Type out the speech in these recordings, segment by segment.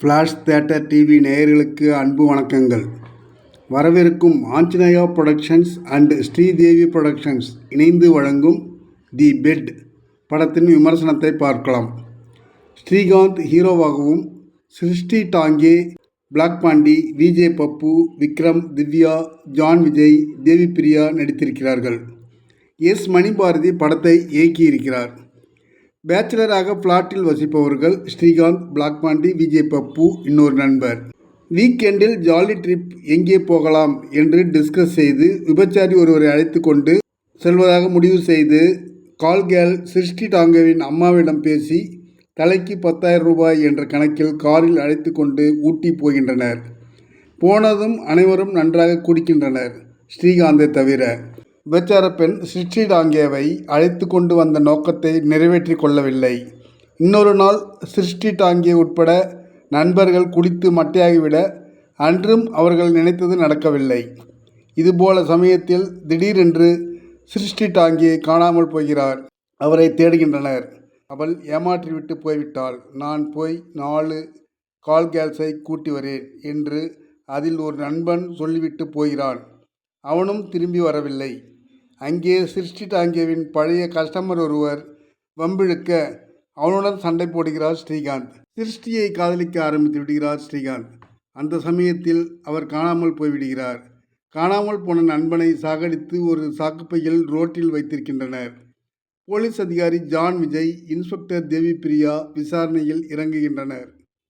Flash theatre TV நேயர்களுக்கு அன்பு வணக்கங்கள். வரவிருக்கும் Anjaneya productions and Sridevi productions இணைந்து வழங்கும் தி பெட் படத்தின் விமர்சனத்தை பார்க்கலாம். Srikanth ஹீரோவாகவும் Srushti Dange black Pandi VJ Pappu Vikram Divya John Vijay Devi Priya நடித்திருக்கிறார்கள். S Manibharathi படத்தை இயக்கியிருக்கிறார். பேச்சுலராக பிளாட்டில் வசிப்பவர்கள் ஸ்ரீகாந்த் பிளாக்மாண்டி விஜய் பப்பு இன்னொரு நண்பர். வீக்கெண்டில் ஜாலி ட்ரிப் எங்கே போகலாம் என்று டிஸ்கஸ் செய்து விபச்சாரி ஒருவரை அழைத்து கொண்டு செல்வதாக முடிவு செய்து கால்கேல் சிருஷ்டி டாங்கவின் அம்மாவிடம் பேசி தலைக்கு பத்தாயிரம் ரூபாய் என்ற கணக்கில் காரில் அழைத்து கொண்டு ஊட்டி போகின்றனர். போனதும் அனைவரும் நன்றாக குடிக்கின்றனர். ஸ்ரீகாந்தை தவிர விபச்சார பெண் சிருஷ்டி டாங்கேவை அழைத்து கொண்டு வந்த நோக்கத்தை நிறைவேற்றி கொள்ளவில்லை. இன்னொரு நாள் சிருஷ்டி டாங்கே உட்பட நண்பர்கள் குடித்து மட்டையாகிவிட அன்றும் அவர்கள் நினைத்தது நடக்கவில்லை. இதுபோல சமயத்தில் திடீரென்று சிருஷ்டி டாங்கியை காணாமல் போகிறார். அவரை தேடுகின்றனர். அவள் ஏமாற்றிவிட்டு போய்விட்டாள். நான் போய் நாலு கால் கேல்ஸை கூட்டி வரேன் என்று அதில் ஒரு நண்பன் சொல்லிவிட்டு போகிறான். அவனும் திரும்பி வரவில்லை. அங்கே சிருஷ்டி டாங்கேவின் பழைய கஸ்டமர் ஒருவர் வம்பிழுக்க அவனுடன் சண்டை போடுகிறார் ஸ்ரீகாந்த். சிருஷ்டியை காதலிக்க ஆரம்பித்து விடுகிறார் ஸ்ரீகாந்த். அந்த சமயத்தில் அவர் காணாமல் போய்விடுகிறார். காணாமல் போன நண்பனை சாகடித்து ஒரு சாக்குப்பையில் ரோட்டில் வைத்திருக்கின்றனர். போலீஸ் அதிகாரி ஜான் விஜய் இன்ஸ்பெக்டர் தேவி பிரியா விசாரணையில் இறங்குகின்றனர்.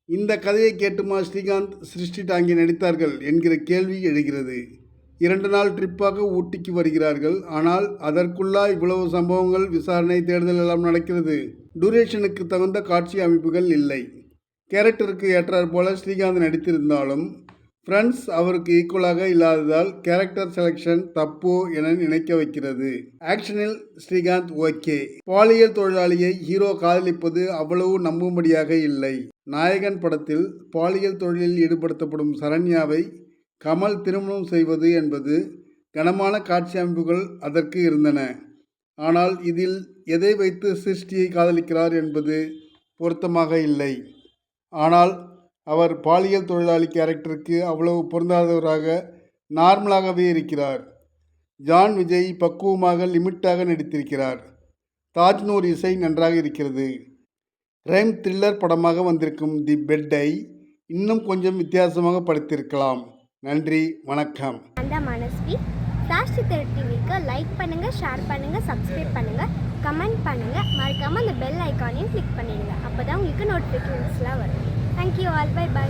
இந்த கதையை கேட்டுமா ஸ்ரீகாந்த்? சிருஷ்டி டாங்கி நடித்தார்கள் என்கிற கேள்வி எழுகிறது. இரண்டு நாள் ட்ரிப்பாக ஊட்டிக்கு வருகிறார்கள். ஆனால் அதற்குள்ளா இவ்வளவு சம்பவங்கள் விசாரணை தேடுதல் எல்லாம் நடக்கிறது. டூரேஷனுக்கு தகுந்த காட்சி அமைப்புகள் இல்லை. கேரக்டருக்கு ஏற்றாற் போல ஸ்ரீகாந்த் நடித்திருந்தாலும் ஃப்ரெண்ட்ஸ் அவருக்கு ஈக்குவலாக இல்லாததால் கேரக்டர் செலெக்ஷன் தப்போ என நினைக்க வைக்கிறது. ஆக்ஷனில் ஸ்ரீகாந்த் ஓகே. பாலியல் தொழிலாளியை ஹீரோ காதலிப்பது அவ்வளவு நம்பும்படியாக இல்லை. நாயகன் படத்தில் பாலியல் தொழிலில் ஈடுபடுத்தப்படும் சரண்யாவை கமல் திருமணம் செய்வது என்பது கனமான காட்சி அமைப்புகள் அதற்கு இருந்தன. ஆனால் இதில் எதை வைத்து சிருஷ்டியை காதலிக்கிறார் என்பது பொருத்தமாக இல்லை. ஆனால் அவர் பாலியல் தொழிலாளி கேரக்டருக்கு அவ்வளவு பொருந்தாதவராக நார்மலாகவே இருக்கிறார். ஜான் விஜய் பக்குவமாக லிமிட்டாக நடித்திருக்கிறார். தாஜ்னூர் இசை நன்றாக இருக்கிறது. கிரைம் த்ரில்லர் படமாக வந்திருக்கும் தி பெட்டை இன்னும் கொஞ்சம் வித்தியாசமாக படைத்திருக்கலாம். நன்றி வணக்கம். அந்த மனஸ்வி. ஃப்ளாஷ் திரு டிவிக்கு லைக் பண்ணுங்கள் ஷேர் பண்ணுங்கள் சப்ஸ்கிரைப் பண்ணுங்கள் கமெண்ட் பண்ணுங்கள் மறக்காமல் அந்த பெல் ஐக்கானையும் கிளிக் பண்ணிடுங்க. அப்போ தான் உங்களுக்கு நோட்டிஃபிகேஷன்ஸ்லாம் வரும். Thank you all by by